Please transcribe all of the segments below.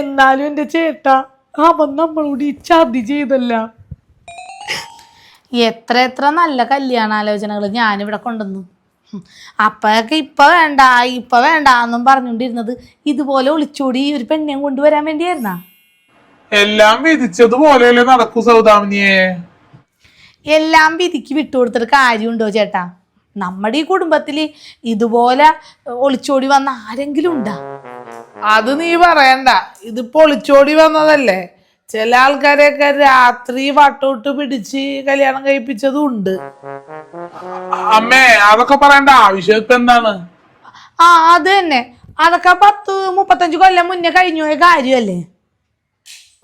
എന്നാലും എന്റെ ചേട്ട അവൻ നമ്മളോട് ഈ ചതി ചെയ്തല്ല. എത്ര എത്ര നല്ല കല്യാണാലോചനകൾ ഞാനിവിടെ കൊണ്ടുവന്നു. അപ്പൊക്കെ ഇപ്പൊ വേണ്ട ഇപ്പൊ വേണ്ട എന്നും പറഞ്ഞുകൊണ്ടിരുന്നത് ഇതുപോലെ ഒളിച്ചോടി ഒരു പെണ്ണിനെ കൊണ്ടുവരാൻ വേണ്ടിയായിരുന്ന? എല്ലാം വിധിച്ചതുപോലെയല്ലേ നടക്കൂ സൗദാമിനിയെ. എല്ലാം വിധിക്ക് വിട്ടുകൊടുത്തിട്ട് കാര്യമുണ്ടോ ചേട്ടാ? നമ്മുടെ ഈ കുടുംബത്തിൽ ഇതുപോലെ ഒളിച്ചോടി വന്ന ആരെങ്കിലും ഉണ്ടാ? അത് നീ പറയണ്ട. ഇത് പൊളിച്ചോടി വന്നതല്ലേ? ചില ആൾക്കാരെയൊക്കെ രാത്രി വട്ടോട്ട് പിടിച്ച് കല്യാണം കഴിപ്പിച്ചതും ഉണ്ട് അമ്മേ അതൊക്കെ പറയണ്ട. ആവശ്യം ഇപ്പൊ എന്താണ്? ആ അത് തന്നെ. അതൊക്കെ പത്ത് മുപ്പത്തഞ്ച് കൊല്ലം മുന്നേ കഴിഞ്ഞു പോയ കാര്യമല്ലേ?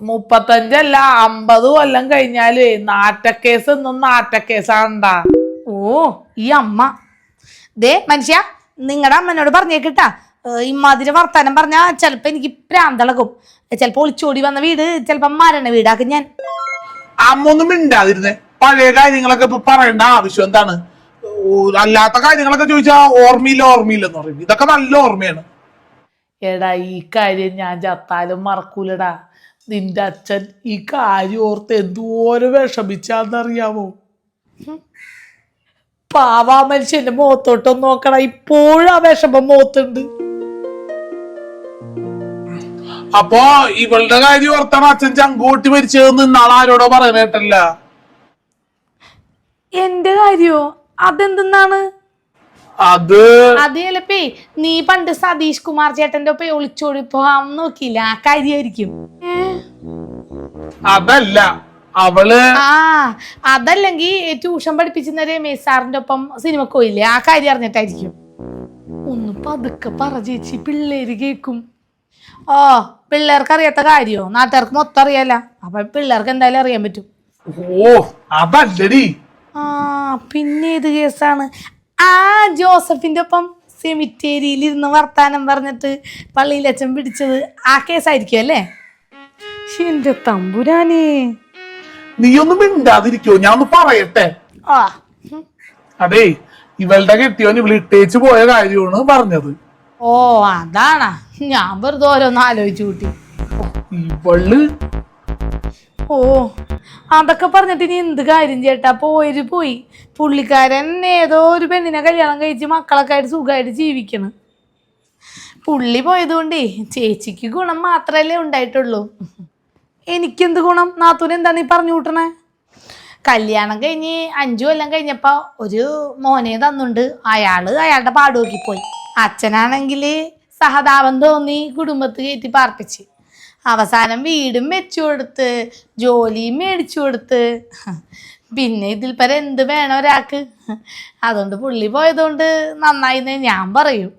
മുപ്പത്തഞ്ചല്ല അമ്പത് കൊല്ലം കഴിഞ്ഞാലേ നാറ്റക്കേസ് എന്നും നാറ്റക്കേസാണ്ടാ ഓ ഈ അമ്മ. ദേ മനുഷ്യ നിങ്ങളുടെ അമ്മനോട് പറഞ്ഞേക്കിട്ടാ ഇമ്മാതിരി വർത്താനം പറഞ്ഞാൽ ചിലപ്പോ എനിക്ക് പ്രാന്തളകും. ചിലപ്പോ ഒളിച്ചോടി വന്ന വീട് ചിലപ്പോ മരണ വീടാക്കും ഞാൻ. അമ്മൊന്നും മിണ്ടാതിരുന്നേ. പഴയ കാര്യങ്ങളൊക്കെ ഇപ്പൊ പറയേണ്ട ആവശ്യം എന്താണ്? അല്ലാത്ത കാര്യങ്ങളൊക്കെ ചോദിച്ചാ ഓർമ്മയില്ല ഓർമ്മയില്ലെന്ന് പറയും. ഇതൊക്കെ നല്ല ഓർമ്മയാണ്. എടാ ഈ കാര്യം ഞാൻ ചത്താലും മറക്കൂലടാ. നിന്റെ അച്ഛൻ ഈ കാര്യം ഓർത്ത് എന്തോരം വിഷമിച്ചാന്നറിയാമോ? പാവാ മനുഷ്യന്റെ മുഖത്തോട്ടൊന്ന് നോക്കടാ ഇപ്പോഴും ആ വിഷമം മുഖത്തുണ്ട്. അപ്പൊ ഇവളുടെ കാര്യം ഓർത്താണ് അച്ഛൻ ചങ്കൂട്ടി മരിച്ചതെന്ന് ഇന്നാളെ ആരോടോ പറയണേട്ടല്ല എന്റെ കാര്യോ? അതെന്തെന്നാണ്? അത് അത് ചിലപ്പേ നീ പണ്ട് സതീഷ് കുമാർ ചേട്ടന്റെ ഒപ്പം ഒളിച്ചോടി പോകാൻ നോക്കിയില്ല? ആ കാര്യായിരിക്കും? അതല്ല അവൾ ആ അതല്ലെങ്കിൽ ട്യൂഷൻ പഠിപ്പിച്ചിരുന്ന രമേശ് സാറിന്റെ ഒപ്പം സിനിമക്ക് പോയില്ലേ? ആ കാര്യം അറിഞ്ഞിട്ടായിരിക്കും. ഒന്ന് പതുക്കെ പറ ചേച്ചി. പിള്ളേര് കേക്കും. ഓ പിള്ളേർക്ക് അറിയാത്ത കാര്യോ? നാട്ടുകാർക്ക് മൊത്തം അറിയാല അപ്പൊ പിള്ളേർക്ക് എന്തായാലും അറിയാൻ പറ്റും. ഓ അതല്ലടി. ആ പിന്നെ ഏത് കേസാണ്? ആ ജോസഫിന്റെ ഒപ്പം സെമിറ്റേരിയിൽ ഇരുന്ന് വർത്താനം പറഞ്ഞിട്ട് പള്ളിയിൽ പള്ളിയിലച്ഛൻ പിടിച്ചത് ആ കേസായിരിക്കും അല്ലേ? എന്റെ തമ്പുരാനേ. നീ ഒന്നും മിണ്ടാതിരിക്കോ ഞാൻ ഒന്ന് പറയട്ടെ. ആ. അതെ ഇവളുടെ കെട്ടിയോൻ ഇവൾ ഇട്ടേച്ച് പോയ കാര്യമാണ് പറഞ്ഞത്. ഓ അതാണാ. ഞാൻ വെറുതെ ഓരോന്ന് ആലോചിച്ചു കൂട്ടി. ഇവൾ ഓ അതൊക്കെ പറഞ്ഞിട്ട് ഇനി എന്ത് കാര്യം ചേട്ടാ? പോയിര് പോയി. പുള്ളിക്കാരൻ ഏതോ ഒരു പെണ്ണിനെ കല്യാണം കഴിച്ച് മക്കളൊക്കെ ആയിട്ട് സുഖമായിട്ട് ജീവിക്കണം. പുള്ളി പോയതുകൊണ്ടേ ചേച്ചിക്ക് ഗുണം മാത്രമല്ലേ ഉണ്ടായിട്ടുള്ളൂ. എനിക്കെന്ത് ഗുണം? നാത്തൂന് എന്താണ് ഈ പറഞ്ഞു കൂട്ടണേ? കല്യാണം കഴിഞ്ഞ് അഞ്ചു കൊല്ലം കഴിഞ്ഞപ്പോൾ ഒരു മോനെ തന്നുണ്ട്. അയാൾ അയാളുടെ പാട് പോയി അച്ഛനാണെങ്കിൽ സഹതാപം തോന്നി കുടുംബത്ത് കയറ്റി പാർപ്പിച്ച്. അവസാനം വീടും വെച്ചു കൊടുത്ത് ജോലിയും മേടിച്ചു കൊടുത്ത്. പിന്നെ ഇതിൽ പരം എന്ത് വേണം ഒരാൾക്ക്? അതുകൊണ്ട് പുള്ളി പോയതുകൊണ്ട് നന്നായിന്ന് ഞാൻ പറയൂ.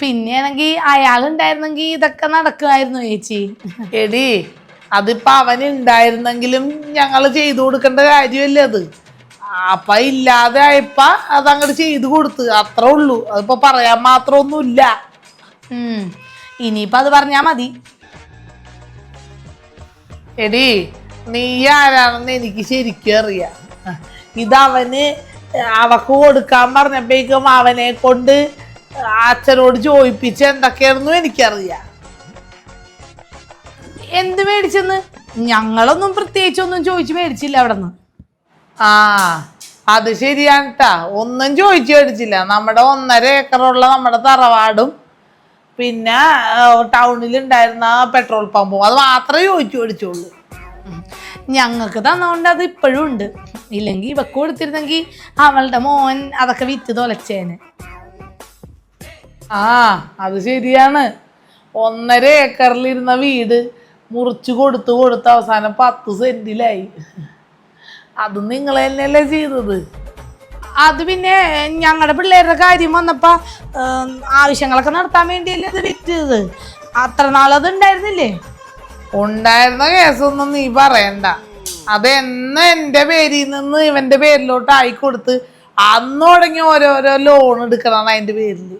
പിന്നെയാണെങ്കിൽ അയാളുണ്ടായിരുന്നെങ്കിൽ ഇതൊക്കെ നടക്കുമായിരുന്നു ചേച്ചി. എടി അതിപ്പോ അവൻ ഉണ്ടായിരുന്നെങ്കിലും ഞങ്ങൾ ചെയ്തു കൊടുക്കേണ്ട കാര്യമല്ലേ അത്? അപ്പൊ ഇല്ലാതെ ആയപ്പ അത് അങ്ങോട്ട് ചെയ്തു കൊടുത്ത്. അത്രേ ഉള്ളൂ. അതിപ്പോ പറയാൻ മാത്രമൊന്നുമില്ല ഇല്ല ഇനിയിപ്പ അത് പറഞ്ഞാ മതി. എടി നീ ആരാണെന്ന് എനിക്ക് ശരിക്കും അറിയാം. ഇത് അവന് അവക്ക് കൊടുക്കാൻ പറഞ്ഞപ്പോഴേക്കും അവനെ കൊണ്ട് അച്ഛനോട് ചോദിപ്പിച്ച് എന്തൊക്കെയാണെന്നു എനിക്കറിയാം. എന്ത് മേടിച്ചെന്ന്? ഞങ്ങളൊന്നും പ്രത്യേകിച്ചൊന്നും ചോദിച്ചു മേടിച്ചില്ല അവിടെ നിന്ന് ആ. അത് ശരിയാണ് കേട്ടാ ഒന്നും ചോദിച്ചു മേടിച്ചില്ല നമ്മുടെ ഒന്നര ഏക്കറുള്ള നമ്മുടെ തറവാടും പിന്നെ ടൗണിൽ ഉണ്ടായിരുന്ന പെട്രോൾ പമ്പും. അത് മാത്രമേ ചോദിച്ചു മേടിച്ചുള്ളൂ. ഞങ്ങൾക്ക് തന്നതുകൊണ്ട് അത് ഇപ്പോഴും ഉണ്ട്. ഇല്ലെങ്കിൽ ഇവക്ക് കൊടുത്തിരുന്നെങ്കിൽ അവളുടെ മോൻ അതൊക്കെ വിറ്റ് തൊലച്ചേന്. ആ അത് ശരിയാണ്. ഒന്നര ഏക്കറിലിരുന്ന വീട് മുറിച്ചു കൊടുത്ത് കൊടുത്ത് അവസാനം പത്ത് സെന്റിലായി. അത് നിങ്ങൾ തന്നെയല്ലേ ചെയ്തത്? അത് പിന്നെ ഞങ്ങളുടെ പിള്ളേരുടെ കാര്യം വന്നപ്പോൾ ആവശ്യങ്ങളൊക്കെ നടത്താൻ വേണ്ടിയല്ലേ അത് വിറ്റത്. അത്ര നാളത് ഉണ്ടായിരുന്നില്ലേ ഉണ്ടായിരുന്ന കേസൊന്നും നീ പറയണ്ട. അതെന്ന് എന്റെ പേരിൽ നിന്ന് ഇവന്റെ പേരിലോട്ട് ആയിക്കൊടുത്ത് അന്ന് തുടങ്ങി ഓരോരോ ലോൺ എടുക്കണം അതിന്റെ പേരിൽ.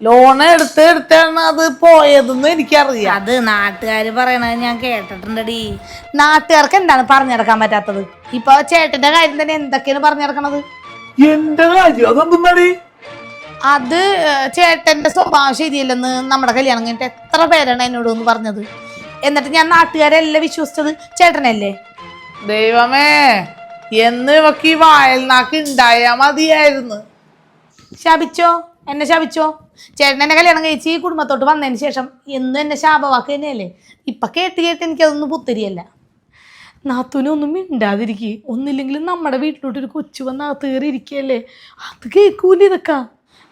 ലോൺ എടുത്ത് എടുത്താണ് അത് പോയതെന്ന് എനിക്കറിയാം. അത് നാട്ടുകാർ പറയണത് ഞാൻ കേട്ടിട്ടുണ്ടടി. നാട്ടുകാർക്ക് എന്താണ് പറഞ്ഞെടുക്കാൻ പറ്റാത്തത്? ഇപ്പൊ ചേട്ടന്റെ കാര്യം തന്നെ എന്തൊക്കെയാണ് പറഞ്ഞിറക്കണത് എന്റെ കാര്യം? അതെന്താടി അത് ചേട്ടന്റെ സ്വഭാവം ശരിയല്ലെന്ന് നമ്മുടെ കല്യാണം കഴിഞ്ഞിട്ട് എത്ര പേരാണ് എന്നോട് ഒന്ന് പറഞ്ഞത്. എന്നിട്ട് ഞാൻ നാട്ടുകാരെല്ലാം വിശ്വസിച്ചത് ചേട്ടനല്ലേ? ദൈവമേ എന്ന് ഇവക്ക് ഈ വായൽനാക്ക് ഉണ്ടായാ മതിയായിരുന്നു. ശപിച്ചോ? എന്നെ ശപിച്ചോ? ചേട്ടൻ എന്നെ കല്യാണം കഴിച്ച് ഈ കുടുംബത്തോട്ട് വന്നതിന് ശേഷം എന്നും എന്നെ ശാപവാക്ക് തന്നെയല്ലേ? ഇപ്പൊ കേട്ട് കേട്ട് എനിക്കതൊന്നും പുത്തരിയല്ല. നാത്തൂനൊന്നും മിണ്ടാതിരിക്കുക ഒന്നില്ലെങ്കിലും നമ്മുടെ വീട്ടിലോട്ട് ഒരു കൊച്ചു വന്ന് അകത്ത് കയറി ഇരിക്കുകയല്ലേ അത് കേൾക്കൂല ഇതൊക്കെ.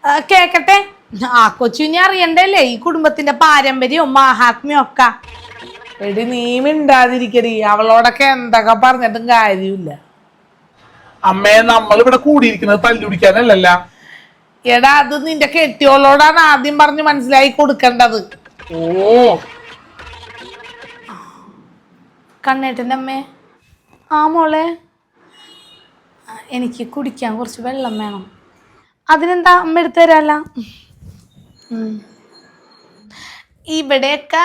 ആ, കേക്കട്ടെ. ആ കൊച്ചു ഇനി അറിയണ്ടല്ലേ? ഈ കുടുംബത്തിന്റെ പാരമ്പര്യവും മഹാത്മ്യവും ഒക്കെ. എടി നീ മിണ്ടാതിരിക്കടി. അവളോടൊക്കെ എന്തൊക്കെ പറഞ്ഞിട്ടും കാര്യമില്ല. അമ്മയെ നമ്മൾ ഇവിടെ കൂടിയിരിക്കുന്നത് തല്ലുപിടിക്കാനല്ലല്ല. എടാ അത് നിന്റെ കെട്ടിയോളോടാണ് ആദ്യം പറഞ്ഞ് മനസ്സിലായി കൊടുക്കേണ്ടത്. ഓ കണ്ണേട്ടന്റെ അമ്മേ ആ മോളെ. എനിക്ക് കുടിക്കാൻ കുറച്ച് വെള്ളം വേണം. അതിനെന്താ അമ്മ എടുത്തു തരാല്ല? ഉം. ഇവിടെയൊക്കെ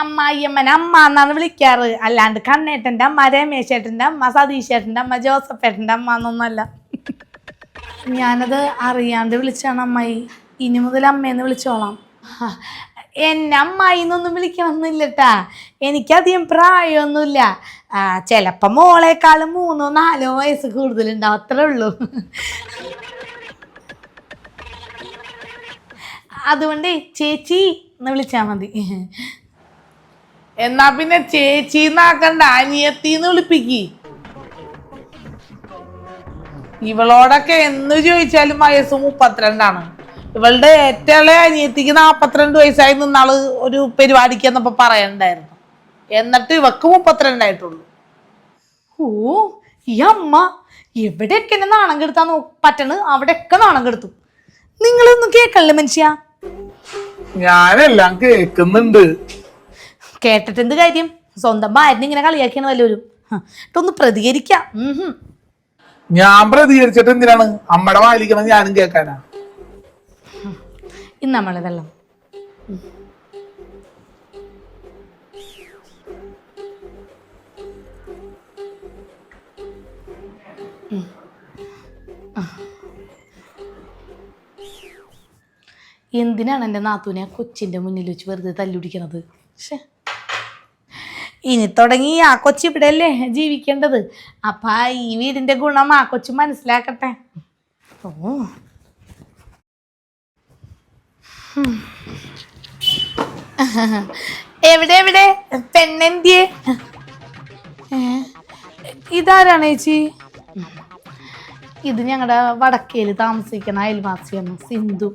അമ്മായിയമ്മനെ അമ്മ എന്നാണ് വിളിക്കാറ്. അല്ലാണ്ട് കണ്ണേട്ടന്റെ അമ്മ രമേശേട്ടന്റെ അമ്മ സതീശേട്ടന്റെ അമ്മ ജോസഫേട്ടന്റെ അമ്മ എന്നൊന്നല്ല ഞാനത് അറിയാണ്ട് വിളിച്ചാണ് അമ്മായി. ഇനി മുതൽ അമ്മയെന്ന് വിളിച്ചോളാം. എന്നെ അമ്മായി എന്നൊന്നും വിളിക്കണമെന്നില്ലട്ടാ. എനിക്കധികം പ്രായമൊന്നുമില്ല. മോളേക്കാളും മോളെക്കാളും മൂന്നോ നാലോ വയസ്സ് കൂടുതലുണ്ടാവും അത്രേ ഉള്ളൂ. അതുകൊണ്ട് ചേച്ചി എന്ന് വിളിച്ചാൽ മതി. എന്നാ പിന്നെ ചേച്ചിന്നാക്കണ്ട അനിയത്തിന്ന് വിളിപ്പിക്കി. ഇവളോടൊക്കെ എന്ന് ചോദിച്ചാലും വയസ്സ് മുപ്പത്തിരണ്ടാണ്. ഇവളുടെ ഏറ്റവും അനിയത്തിക്ക് നാപ്പത്തിരണ്ട് വയസ്സായി നിന്നാൾ ഒരു പരിപാടിക്ക് എന്നപ്പോ പറയണ്ടായിരുന്നു. എന്നിട്ട് ഇവക്ക് മുപ്പത്തിരണ്ടായിട്ടുള്ളൂ ഓ ഈ അമ്മ എവിടെയൊക്കെ എന്നെ നാണം കെടുത്താൻ നോ പറ്റണ്? അവിടെയൊക്കെ നാണം കെടുത്തു. നിങ്ങളൊന്നും കേക്കല്ലേ മനുഷ്യ. ഞാനെല്ലാം കേക്കുന്നുണ്ട് കേട്ടിട്ട് എന്ത് കാര്യം? സ്വന്തം ഭാര്യനെ ഇങ്ങനെ കളിയാക്കിയാണ് വല്ലവരും. ഒന്ന് പ്രതികരിക്കാം. ഞാൻ പ്രതികരിച്ചിട്ട് എന്തിനാണ്? അമ്മയുടെ വായിക്കണം ഞാനും കേക്കാനാ ഇന്ന് നമ്മൾ വെള്ളം. എന്തിനാണ് എന്റെ നാത്തൂനെ കൊച്ചിന്റെ മുന്നിൽ വെച്ച് വെറുതെ തല്ലുപിടിക്കണത്? പക്ഷേ ഇനി തുടങ്ങി ആ കൊച്ചി ഇവിടെ അല്ലേ ജീവിക്കേണ്ടത്? അപ്പം ഈ വീടിന്റെ ഗുണം ആ കൊച്ചു മനസ്സിലാക്കട്ടെ. ഓ. എവിടെ എവിടെ? പെണ്ണെന്തിയെ? ഇതാരാണ് ചേച്ചി? ഇത് ഞങ്ങളുടെ വടക്കേൽ താമസിക്കുന്ന അയൽവാസിയാണ് സിന്ധു.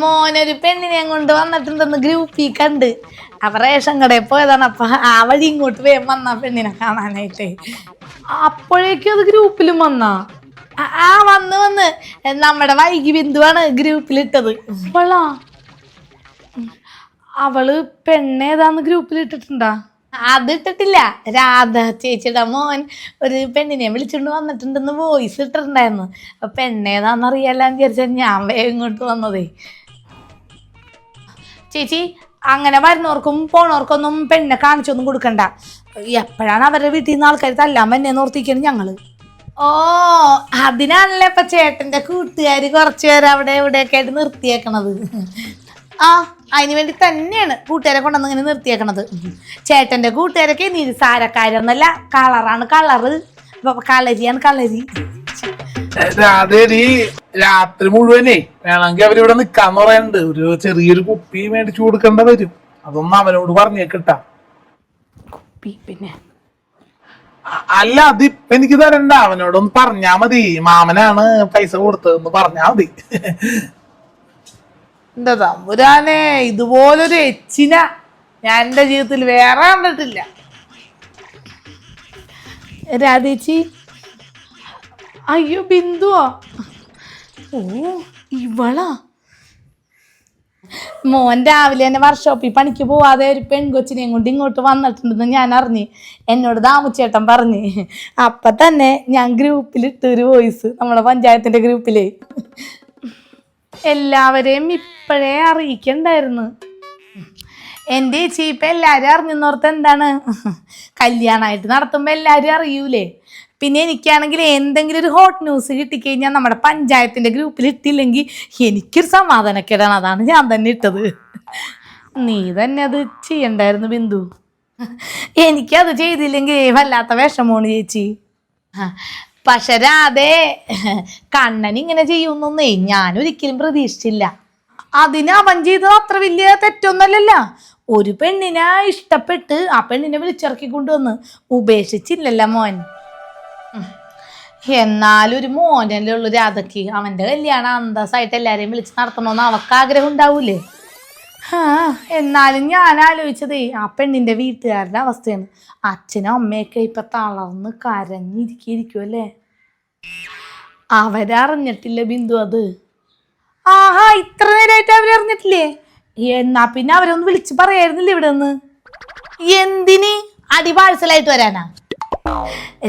മോനൊരു പെണ്ണിനെ കൊണ്ട് വന്നിട്ടുണ്ടെന്ന് ഗ്രൂപ്പിൽ കണ്ട്. അവ റേഷൻ കടയിൽ പോയതാണ്. അപ്പൊ ആ വഴി ഇങ്ങോട്ട് വേഗം വന്ന പെണ്ണിനെ കാണാനായിട്ട്. അപ്പോഴേക്കും അത് ഗ്രൂപ്പിലും വന്നാ. ആ, വന്ന് വന്ന്. നമ്മുടെ വൈകി ബിന്ദുവാണ് ഗ്രൂപ്പിലിട്ടത്. അവളാ. അവൾ പെണ്ണേതാന്ന് ഗ്രൂപ്പിലിട്ടിട്ടുണ്ടാ? അതിട്ടിട്ടില്ല അത് ഇട്ടിട്ടില്ല. രാധ ചേച്ചിയുടെ മോൻ ഒരു പെണ്ണിനെ വിളിച്ചുകൊണ്ട് വന്നിട്ടുണ്ടെന്ന് വോയിസ് ഇട്ടിട്ടുണ്ടായിരുന്നു. അപ്പൊ പെണ്ണേതാന്ന് അറിയാലാന്ന് വിചാരിച്ചാൽ ഞാൻ വേഗം ഇങ്ങോട്ട് വന്നതേ. ചേച്ചി അങ്ങനെ വരുന്നവർക്കും പോണവർക്കൊന്നും പെണ്ണെ കാണിച്ചൊന്നും കൊടുക്കണ്ട. എപ്പോഴാണ് അവരുടെ വീട്ടിൽ നിന്ന് ആൾക്കാർ തല്ലാൻ എന്നെ നോർത്തിക്കണം ഞങ്ങൾ. ഓ അതിനാണല്ലേ ഇപ്പൊ ചേട്ടന്റെ കൂട്ടുകാര് കുറച്ചു പേര് അവിടെ ഇവിടെയൊക്കെ ആയിട്ട് നിർത്തിയേക്കണത്. ആ അതിന് വേണ്ടി തന്നെയാണ് കൂട്ടുകാരെ കൊണ്ടുവന്ന് ഇങ്ങനെ നിർത്തിയേക്കണത്. ചേട്ടന്റെ കൂട്ടുകാരൊക്കെ നിരുസാരക്കാരൊന്നല്ല കളറാണ് കളറ്. അപ്പൊ കളരിയാണ് കളരി. രാധേരി രാത്രി മുഴുവനേ വേണമെങ്കിൽ അവരിവിടെ നിക്കാന്ന് പറയുന്നുണ്ട് ഒരു ചെറിയൊരു കുപ്പി മേടിച്ചു കൊടുക്കേണ്ട വരും. അതൊന്നും അവനോട് പറഞ്ഞേക്കിട്ടാ കുപ്പി പിന്നെ. അല്ല ഇപ്പൊ എനിക്ക് തരണ്ട. അവനോടൊന്ന് പറഞ്ഞാ മതി. മാമനാണ് പൈസ കൊടുത്തതെന്ന് പറഞ്ഞാ മതി. എന്താ തമ്പുരാനെ ഇതുപോലൊരു എച്ചിന ഞാൻ എന്റെ ജീവിതത്തിൽ വേറെ കണ്ടിട്ടില്ല. രാധേച്ചി. അയ്യോ ബിന്ദുവോ? ഓ ഇവളാ. മോൻ രാവിലെ തന്നെ വർക്ക്ഷോപ്പിൽ പണിക്ക് പോവാതെ ഒരു പെൺകൊച്ചിനെയും കൊണ്ട് ഇങ്ങോട്ട് വന്നിട്ടുണ്ടെന്ന് ഞാൻ അറിഞ്ഞ്. എന്നോട് ദാമുച്ചേട്ടൻ പറഞ്ഞ്. അപ്പൊ തന്നെ ഞാൻ ഗ്രൂപ്പിലിട്ട് ഒരു വോയിസ് നമ്മുടെ പഞ്ചായത്തിന്റെ ഗ്രൂപ്പിലേ. എല്ലാവരെയും ഇപ്പോഴേ അറിയിക്കണ്ടായിരുന്നു. എന്റെ ചേച്ചി ഇപ്പം എല്ലാവരും അറിഞ്ഞെന്നോർത്ത് എന്താണ്? കല്യാണമായിട്ട് നടത്തുമ്പോൾ എല്ലാരും അറിയൂലേ? പിന്നെ എനിക്കാണെങ്കിൽ എന്തെങ്കിലും ഒരു ഹോട്ട് ന്യൂസ് കിട്ടിക്കഴിഞ്ഞാൽ നമ്മുടെ പഞ്ചായത്തിന്റെ ഗ്രൂപ്പിൽ ഇട്ടില്ലെങ്കിൽ എനിക്കൊരു സമാധാനക്കേടാണ്. അതാണ് ഞാൻ തന്നെ ഇട്ടത്. നീ തന്നെ അത് ചെയ്യണ്ടായിരുന്നു ബിന്ദു. എനിക്കത് ചെയ്തില്ലെങ്കിൽ വല്ലാത്ത വിഷമമാണ് ചേച്ചി. പക്ഷെ രാധേ കണ്ണൻ ഇങ്ങനെ ചെയ്യുന്നൊന്നേ ഞാൻ ഒരിക്കലും പ്രതീക്ഷിച്ചില്ല. അതിന് അവൻ ചെയ്തത് അത്ര വലിയ തെറ്റൊന്നുമല്ലല്ലോ ഒരു പെണ്ണിനെ ഇഷ്ടപ്പെട്ട് ആ പെണ്ണിനെ വിളിച്ചിറക്കി കൊണ്ടുവന്ന് ഉപേക്ഷിച്ചില്ലല്ല മോൻ. എന്നാലും ഒരു മോനല്ലേ ഉള്ളു രാധയ്ക്ക്. അവന്റെ കല്യാണം അന്തസ്സായിട്ട് എല്ലാരെയും വിളിച്ച് നടത്തണമെന്ന് അവക്ക് ആഗ്രഹം ഉണ്ടാവൂലേ? ആ എന്നാലും ഞാൻ ആലോചിച്ചതേ ആ പെണ്ണിന്റെ വീട്ടുകാരുടെ അവസ്ഥയാണ്. അച്ഛനും അമ്മയൊക്കെ ഇപ്പൊ തളർന്ന് കരഞ്ഞിരിക്കുമല്ലേ അവരറിഞ്ഞിട്ടില്ല ബിന്ദു അത്? ആഹാ ഇത്ര നേരമായിട്ട് അവരറിഞ്ഞിട്ടില്ലേ എന്നാ പിന്നെ അവരൊന്ന് വിളിച്ച് പറയായിരുന്നില്ല ഇവിടെ നിന്ന് എന്തിന്? അടി പാഴ്സലായിട്ട് വരാനാ?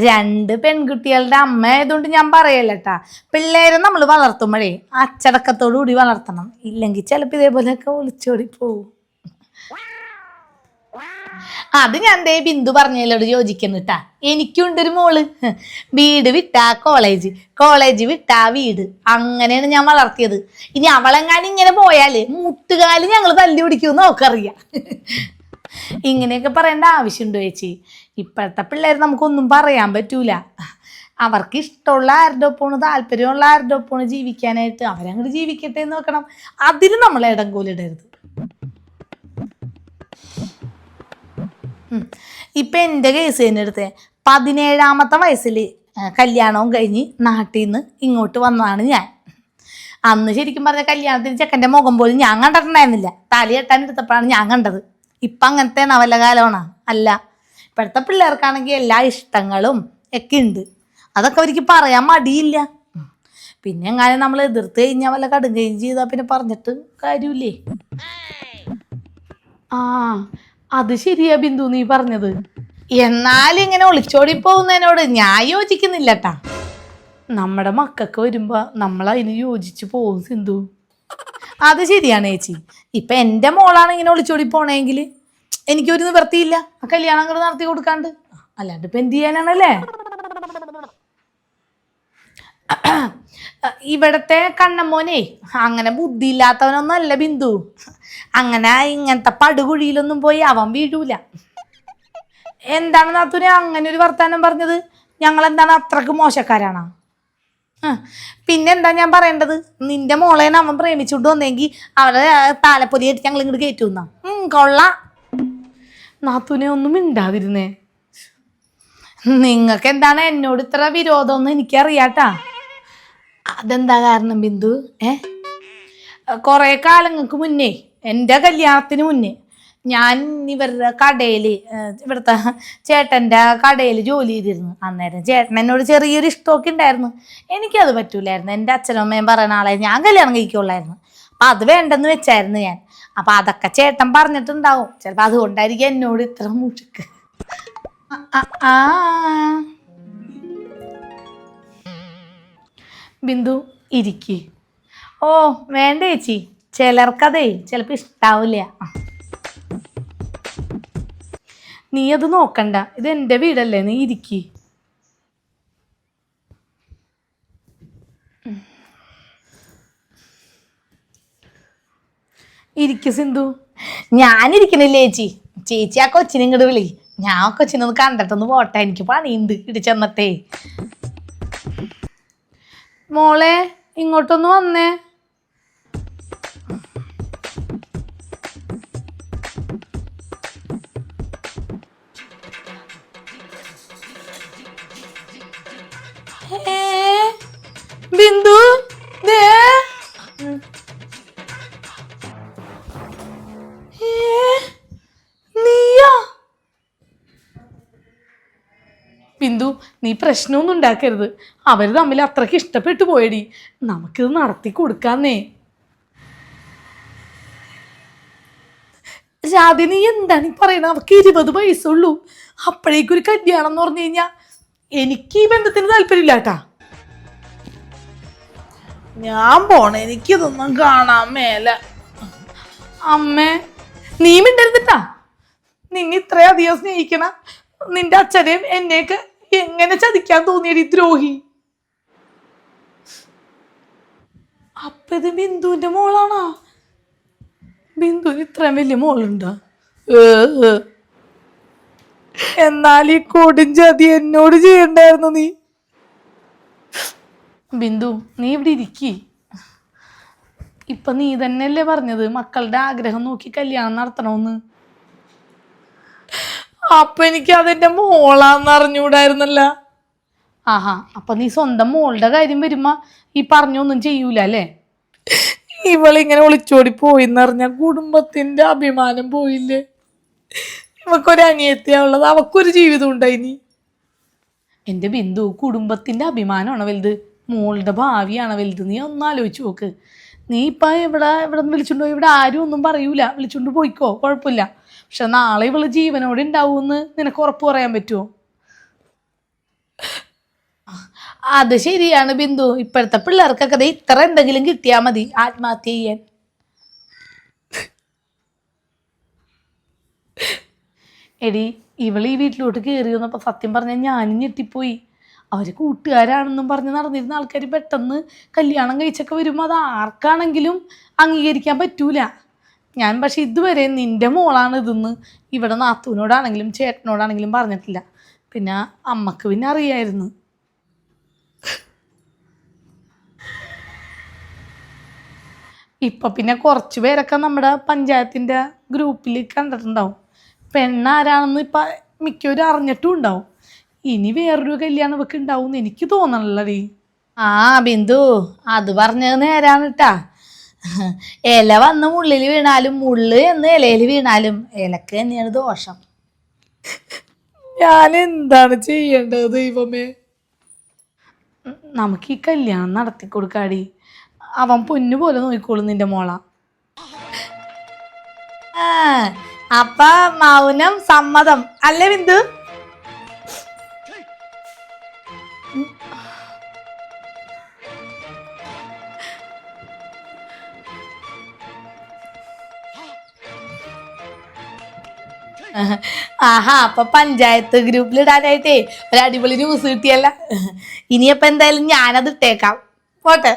രണ്ട് പെൺകുട്ടികളുടെ അമ്മ ആയതുകൊണ്ട് ഞാൻ പറയല്ലട്ടാ പിള്ളേരെ നമ്മൾ വളർത്തുമ്പോഴേ അച്ചടക്കത്തോടു കൂടി വളർത്തണം. ഇല്ലെങ്കിൽ ചിലപ്പോ ഇതേപോലെയൊക്കെ ഒളിച്ചോടി പോവും അത് ഞാൻ ദേ ബിന്ദു പറഞ്ഞതിലോട് യോജിക്കുന്നു കേട്ടാ എനിക്കുണ്ടൊരു മോൾ. വീട് വിട്ടാ കോളേജ്. കോളേജ് വിട്ടാ വീട്. അങ്ങനെയാണ് ഞാൻ വളർത്തിയത്. ഇനി അവളെങ്ങാനും ഇങ്ങനെ പോയാൽ മുട്ടുകാൽ ഞങ്ങൾ തല്ലി പിടിക്കുമെന്ന് നോക്കറിയാം ഇങ്ങനെയൊക്കെ പറയേണ്ട ആവശ്യമുണ്ടോ ചേച്ചി? ഇപ്പോഴത്തെ പിള്ളേർ നമുക്കൊന്നും പറയാൻ പറ്റൂല. അവർക്ക് ഇഷ്ടമുള്ള ആരുടെ ഒപ്പമാണ് താല്പര്യമുള്ള ആരുടെ ഒപ്പമാണ് ജീവിക്കാനായിട്ട് അവരങ്ങോട്ട് ജീവിക്കട്ടെ എന്ന് നോക്കണം അതിന് നമ്മൾ ഇടം കോലിടരുത്. ഉം. ഇപ്പൊ എന്റെ കേസ് തന്നെ എടുത്തേ പതിനേഴാമത്തെ വയസ്സിൽ കല്യാണവും കഴിഞ്ഞ് നാട്ടിൽ നിന്ന് ഇങ്ങോട്ട് വന്നതാണ് ഞാൻ. അന്ന് ശരിക്കും പറഞ്ഞ കല്യാണത്തിന് ചെക്കന്റെ മുഖം പോലും ഞാൻ കണ്ടിട്ടുണ്ടായിരുന്നില്ല. താലി കെട്ടാൻ എടുത്തപ്പോഴാണ് ഞാൻ കണ്ടത്. ഇപ്പം അങ്ങനത്തെ നവല കാലമാണ് അല്ല ഇപ്പോഴത്തെ പിള്ളേർക്കാണെങ്കിൽ എല്ലാ ഇഷ്ടങ്ങളും ഒക്കെ ഉണ്ട്. അതൊക്കെ അവർക്ക് പറയാൻ മടിയില്ല. പിന്നെ എങ്ങനെ നമ്മൾ എതിർത്ത് കഴിഞ്ഞാൽ വല്ല കടുകയും ചെയ്താൽ പിന്നെ പറഞ്ഞിട്ട് കാര്യമില്ലേ? ആ അത് ശരിയാ ബിന്ദു നീ പറഞ്ഞത്. എന്നാലും ഇങ്ങനെ ഒളിച്ചോടി പോകുന്നതിനോട് ഞാൻ യോജിക്കുന്നില്ല കേട്ടാ നമ്മുടെ മക്കൾക്ക് വരുമ്പോൾ നമ്മൾ അതിന് യോജിച്ച് പോകും സിന്ധു. അത് ശരിയാണ് ചേച്ചി. ഇപ്പൊ എന്റെ മോളാണ് ഇങ്ങനെ ഒളിച്ചോടി പോണെങ്കിൽ എനിക്കൊരു നിവൃത്തിയില്ല. ആ കല്യാണം അങ്ങോട്ട് നടത്തി കൊടുക്കാണ്ട്. അല്ലാണ്ട് ഇപ്പൊ എന്ത് ചെയ്യാനാണല്ലേ? ഇവിടത്തെ കണ്ണമ്മോനെ അങ്ങനെ ബുദ്ധിയില്ലാത്തവനൊന്നും അല്ല ബിന്ദു. അങ്ങനെ ഇങ്ങനത്തെ പടുകുഴിയിലൊന്നും പോയി അവൻ വീഴൂല. എന്താണ് നാത്തൂനെ അങ്ങനെ ഒരു വർത്താനം പറഞ്ഞത്? ഞങ്ങൾ എന്താണ് അത്രയ്ക്ക് മോശക്കാരാണോ? പിന്നെന്താ ഞാൻ പറയേണ്ടത്? നിന്റെ മോളേനെ അവൻ പ്രേമിച്ചുകൊണ്ട് വന്നെങ്കിൽ അവളെ താലപ്പൊലിയായിട്ട് ഞങ്ങൾ ഇങ്ങോട്ട് കയറ്റുന്ന കൊള്ള. നാത്തൂനെ ഒന്നും ഇണ്ടാതിരുന്നേ നിങ്ങൾക്ക് എന്താണ് എന്നോട് ഇത്ര വിരോധമൊന്നും എനിക്കറിയാട്ടാ. അതെന്താ കാരണം ബിന്ദു? ഏ? കുറേ കാലങ്ങൾക്ക് മുന്നേ എന്റെ കല്യാണത്തിന് മുന്നേ ഞാൻ ഇവരുടെ കടയിൽ ഇവിടുത്തെ ചേട്ടന്റെ കടയിൽ ജോലി ചെയ്തിരുന്നു. അന്നേരം ചേട്ടൻ എന്നോട് ചെറിയൊരു ഇഷ്ടമൊക്കെ ഉണ്ടായിരുന്നു. എനിക്കത് പറ്റൂലായിരുന്നു. എന്റെ അച്ഛനും അമ്മയും പറയുന്ന ആളെ ഞാൻ കല്യാണം കഴിക്കുള്ളായിരുന്നു. അപ്പം അത് വേണ്ടെന്ന് വെച്ചായിരുന്നു ഞാൻ. അപ്പം അതൊക്കെ ചേട്ടൻ പറഞ്ഞിട്ടുണ്ടാവും. ചിലപ്പോൾ അതുകൊണ്ടായിരിക്കും എന്നോട് ഇത്ര മുഴുക്ക് ബിന്ദു ഇരിക്കേ. ഓ വേണ്ട ചേച്ചി. ചിലർക്കതേ ചിലപ്പോൾ ഇഷ്ടാവില്ല. നീ അത് നോക്കണ്ട. ഇത് എന്റെ വീടല്ലേ നീ ഇരിക്കി. ഇരിക്കു സിന്ധു. ഞാനിരിക്കണില്ലേ ചേച്ചി? ചേച്ചി ആ കൊച്ചിനെ ഇങ്ങോട്ട് വിളി. ഞാൻ ആ കൊച്ചിനൊന്ന് കണ്ടിട്ടൊന്ന് പോട്ടെ. എനിക്ക് പണിയുണ്ട് ചെന്നത്തെ മോളെ ഇങ്ങോട്ടൊന്ന് വന്നേ. ബിന്ദു ദേ. നീയാ? ബിന്ദു നീ പ്രശ്നമൊന്നും ഉണ്ടാക്കരുത്. അവർ തമ്മിൽ അത്രയ്ക്ക് ഇഷ്ടപ്പെട്ടു പോയടി. നമുക്കിത് നടത്തി കൊടുക്കാന്നേ. രാധ നീ എന്താണ് ഈ പറയുന്നത് അവർക്ക് ഇരുപത് വയസ്സുള്ളൂ. അപ്പോഴേക്കൊരു കല്യാണം എന്ന് പറഞ്ഞു കഴിഞ്ഞാൽ എനിക്ക് ഈ ബന്ധത്തിന് താല്പര്യമില്ല കേട്ടാ ഞാൻ പോണ എനിക്കിതൊന്നും കാണാൻ മേല. അമ്മേ നീ മിണ്ടരുതിട്ടാ? നിന്നെ ഇത്രയധികം സ്നേഹിക്കണ നിന്റെ അച്ഛനെയും എന്നെയൊക്കെ എങ്ങനെ ചതിക്കാൻ തോന്നിയടി ദ്രോഹി? അപ്പ ഇത് ബിന്ദുവിന്റെ മോളാണോ? ബിന്ദുവിന് ഇത്രയും വലിയ മോളുണ്ടോ. എന്നാൽ ഈ കൊടും എന്നോട് ചെയ്യണ്ടായിരുന്നു നീ. ബിന്ദു നീ ഇവിടെ ഇരിക്കി. ഇപ്പൊ നീ തന്നെയല്ലേ പറഞ്ഞത് മക്കളുടെ ആഗ്രഹം നോക്കി കല്യാണം നടത്തണമെന്ന് അപ്പൊ എനിക്ക് അതെന്റെ മോളാന്ന് അറിഞ്ഞൂടായിരുന്നല്ല? ആഹാ അപ്പൊ നീ സ്വന്തം മോളുടെ കാര്യം വരുമ്പോ ഈ പറഞ്ഞൊന്നും ചെയ്യൂല അല്ലേ? ഇവളിങ്ങനെ ഒളിച്ചോടി പോയിന്നറിഞ്ഞ കുടുംബത്തിന്റെ അഭിമാനം പോയില്ലേ? ഇവക്കൊരു അനിയത്തിയാവുള്ളത് അവക്കൊരു ജീവിതം ഉണ്ടായിനി. എന്റെ ബിന്ദു കുടുംബത്തിന്റെ അഭിമാനമാണ് വലുത്? മോളുടെ ഭാവിയാണ് വലുത്. നീ ഒന്ന് ആലോചിച്ച് നോക്ക്. നീ ഇപ്പം ഇവിടെ ഇവിടെ നിന്ന് വിളിച്ചുകൊണ്ട് ഇവിടെ ആരും ഒന്നും പറയൂല. വിളിച്ചുകൊണ്ട് പോയിക്കോ. കുഴപ്പമില്ല. പക്ഷെ നാളെ ഇവൾ ജീവനോടെ ഉണ്ടാവുമെന്ന് നിനക്ക് ഉറപ്പ് പറയാൻ പറ്റുമോ അത് ശരിയാണ് ബിന്ദു. ഇപ്പോഴത്തെ പിള്ളേർക്കൊക്കെ ദേ ഇത്ര എന്തെങ്കിലും കിട്ടിയാൽ മതി. ആത്മഹത്യ ചെയ്യാൻ. എടി ഇവളീ വീട്ടിലോട്ട് കയറി വന്നപ്പോൾ സത്യം പറഞ്ഞാൽ ഞാനും ഞെട്ടിപ്പോയി. അവർ കൂട്ടുകാരാണെന്നും പറഞ്ഞ് നടന്നിരുന്ന ആൾക്കാർ പെട്ടെന്ന് കല്യാണം കഴിച്ചൊക്കെ വരുമ്പോൾ അത് ആർക്കാണെങ്കിലും അംഗീകരിക്കാൻ പറ്റൂല. ഞാൻ പക്ഷെ ഇതുവരെ നിന്റെ മോളാണ് ഇതെന്ന് ഇവിടെ നാത്തൂനോടാണെങ്കിലും ചേട്ടനോടാണെങ്കിലും പറഞ്ഞിട്ടില്ല. പിന്നെ അമ്മയ്ക്ക് പിന്നെ അറിയായിരുന്നു. ഇപ്പൊ പിന്നെ കുറച്ച് പേരൊക്കെ നമ്മുടെ പഞ്ചായത്തിന്റെ ഗ്രൂപ്പിൽ കണ്ടിട്ടുണ്ടാവും. പെണ്ണാരാണെന്ന് ഇപ്പൊ മിക്കവരും അറിഞ്ഞിട്ടും ഉണ്ടാവും. ഇനി വേറൊരു കല്യാണം ഇവക്ക് ഉണ്ടാവും എന്ന് എനിക്ക് തോന്നണല്ലടി ആ ബിന്ദു അത് പറഞ്ഞത് നേരാണ് കേട്ടാ ഇല വന്ന് മുള്ളിൽ വീണാലും മുള്ള് എന്ന് ഇലയിൽ വീണാലും ഇലക്ക് തന്നെയാണ് ദോഷം. ഞാൻ എന്താണ് ചെയ്യേണ്ടത് ദൈവമേ? നമുക്ക് ഈ കല്യാണം നടത്തി കൊടുക്കാടി. അവൻ പൊന്നു പോലെ നോക്കിക്കോളും നിന്റെ മോള. അപ്പ മൗനം സമ്മതം. അല്ലേ ബിന്ദു? ആഹാ അപ്പൊ പഞ്ചായത്ത് ഗ്രൂപ്പിൽ ഇടാനായിട്ടേ ഒരു അടിപൊളി ന്യൂസ് കിട്ടിയല്ല. ഇനിയപ്പോ എന്തായാലും ഞാനത് ഇട്ടേക്കാം. പോട്ടെ.